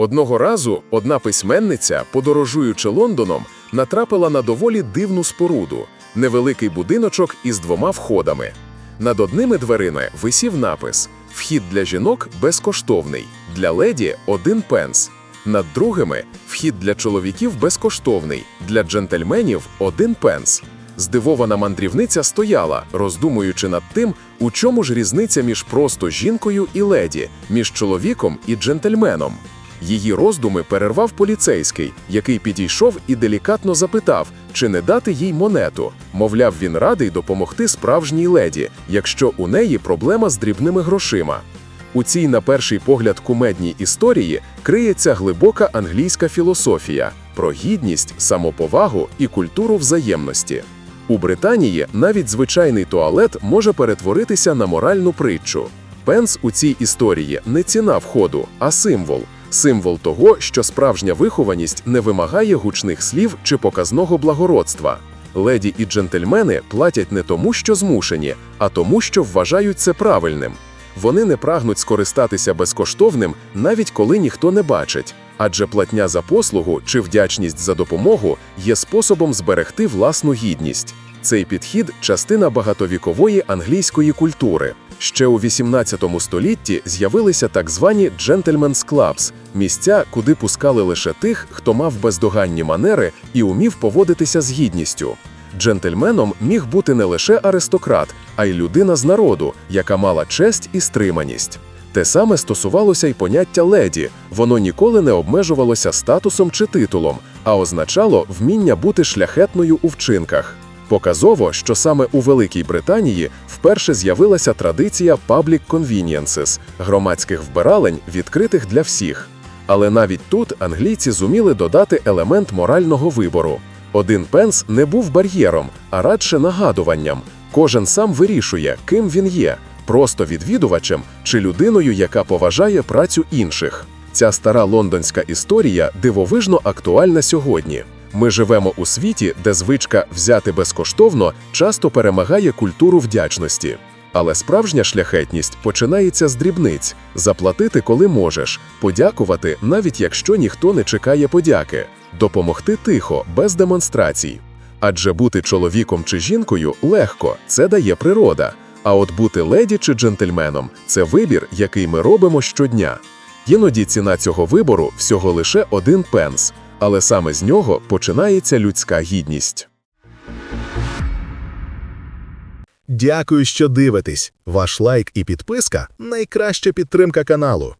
Одного разу одна письменниця, подорожуючи Лондоном, натрапила на доволі дивну споруду невеликий будиночок із двома входами. Над одними дверима висів напис Вхід для жінок безкоштовний, для леді один пенс. Над другими вхід для чоловіків безкоштовний, для джентльменів один пенс. Здивована мандрівниця стояла, роздумуючи над тим, у чому ж різниця між просто жінкою і леді, між чоловіком і джентльменом. Її роздуми перервав поліцейський, який підійшов і делікатно запитав, чи не дати їй монету. Мовляв, він радий допомогти справжній леді, якщо у неї проблема з дрібними грошима. У цій, на перший погляд, кумедній історії криється глибока англійська філософія про гідність, самоповагу і культуру взаємності. У Британії навіть звичайний туалет може перетворитися на моральну притчу. Пенс у цій історії не ціна входу, а символ. Символ того, що справжня вихованість не вимагає гучних слів чи показного благородства. Леді і джентльмени платять не тому, що змушені, а тому, що вважають це правильним. Вони не прагнуть скористатися безкоштовним, навіть коли ніхто не бачить, адже платня за послугу чи вдячність за допомогу є способом зберегти власну гідність. Цей підхід частина багатовікової англійської культури. Ще у 18 столітті з'явилися так звані «gentlemen's clubs» – місця, куди пускали лише тих, хто мав бездоганні манери і умів поводитися з гідністю. Джентльменом міг бути не лише аристократ, а й людина з народу, яка мала честь і стриманість. Те саме стосувалося й поняття леді, воно ніколи не обмежувалося статусом чи титулом, а означало вміння бути шляхетною у вчинках. Показово, що саме у Великій Британії вперше з'явилася традиція public conveniences – громадських вбиралень, відкритих для всіх. Але навіть тут англійці зуміли додати елемент морального вибору. Один пенс не був бар'єром, а радше нагадуванням. Кожен сам вирішує, ким він є просто відвідувачем чи людиною, яка поважає працю інших. Ця стара лондонська історія дивовижно актуальна сьогодні. Ми живемо у світі, де звичка взяти безкоштовно часто перемагає культуру вдячності. Але справжня шляхетність починається з дрібниць: заплатити, коли можеш, подякувати, навіть якщо ніхто не чекає подяки, допомогти тихо, без демонстрацій. Адже бути чоловіком чи жінкою легко, це дає природа. А от бути леді чи джентльменом це вибір, який ми робимо щодня. Іноді ціна цього вибору всього лише один пенс, але саме з нього починається людська гідність. Дякую, що дивитесь. Ваш лайк і підписка найкраща підтримка каналу.